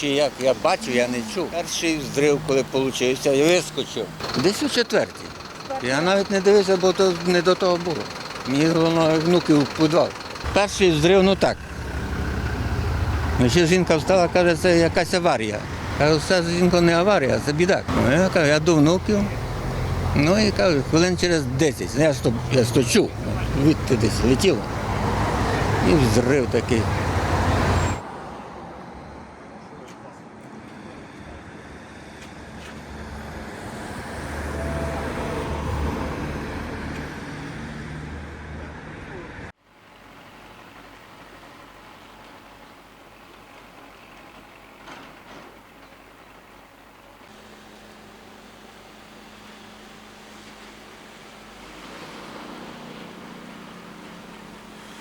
Чи як я бачив, я не чув. Перший взрив, коли вийшов, я вискочив. Десь у четвертій. Я навіть не дивився, бо то не до того було. Мені головно внуки в підвал. Перший взрив, ну так. Ну, Ще жінка встала, каже, це якась аварія. Кажу, це жінка не аварія, це бідак. Ну, я кажу, я до внуків. Ну і кажу, хвилин через 10. Ну, Я ж то, я ж чув, відти десь летіло. І взрив такий.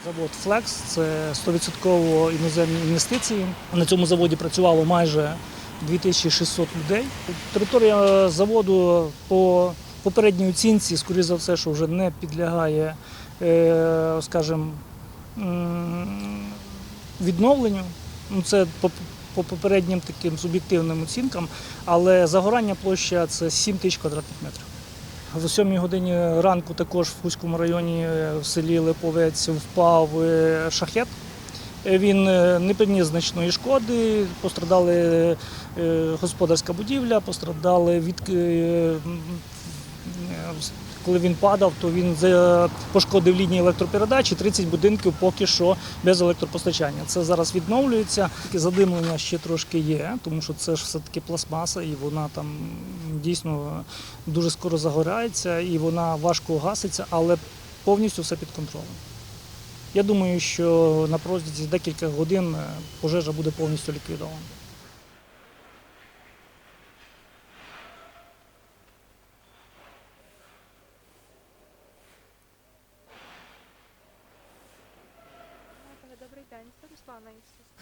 Завод Flex це 100% іноземні інвестиції. На цьому заводі працювало майже 2600 людей. Територія заводу по попередній оцінці, скоріше за все, що вже не підлягає, е, скажімо, відновленню. Ну, це по попереднім таким суб'єктивним оцінкам, але загорання площа це 7 тисяч квадратних метрів. В 7 годині ранку також в Хуському районі е, в селі Липовець впав е, шахет. Е, Він не приніс значної шкоди, пострадали е, господарська будівля, пострадали від коли він падав, то він пошкодив лінії електропередачі, 30 будинків поки що без електропостачання. Це зараз відновлюється. Задимлення ще трошки є, тому що це ж все-таки пластмаса, і вона там дійсно дуже скоро загорається, і вона важко гаситься, але повністю все під контролем. Я думаю, що на протязі декілька годин е, пожежа буде повністю ліквідована.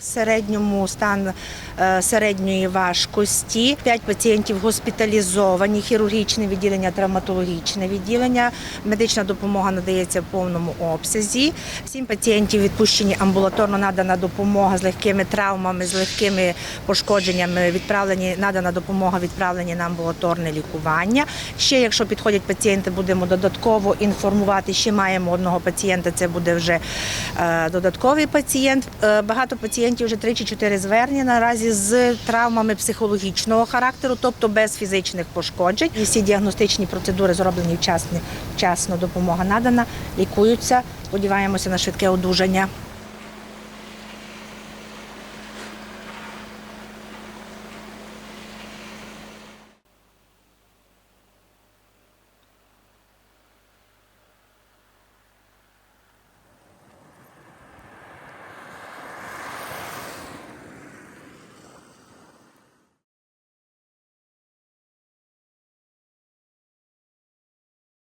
В середньому стан е, середньої важкості. П'ять пацієнтів госпіталізовані, хірургічне відділення, травматологічне відділення. Медична допомога надається в повному обсязі. Сім пацієнтів відпущені амбулаторно надана допомога з легкими травмами, з легкими пошкодженнями. Відправлені надана допомога відправлені на амбулаторне лікування. Ще, якщо підходять пацієнти, будемо додатково інформувати. Ще маємо одного пацієнта. Це буде вже е, додатковий пацієнт. Е, Багато пацієнтів вже 3 чи 4 звернення наразі з травмами психологічного характеру, тобто без фізичних пошкоджень. І всі діагностичні процедури зроблені вчасно, вчасно допомога надана, лікуються. Сподіваємося на швидке одужання.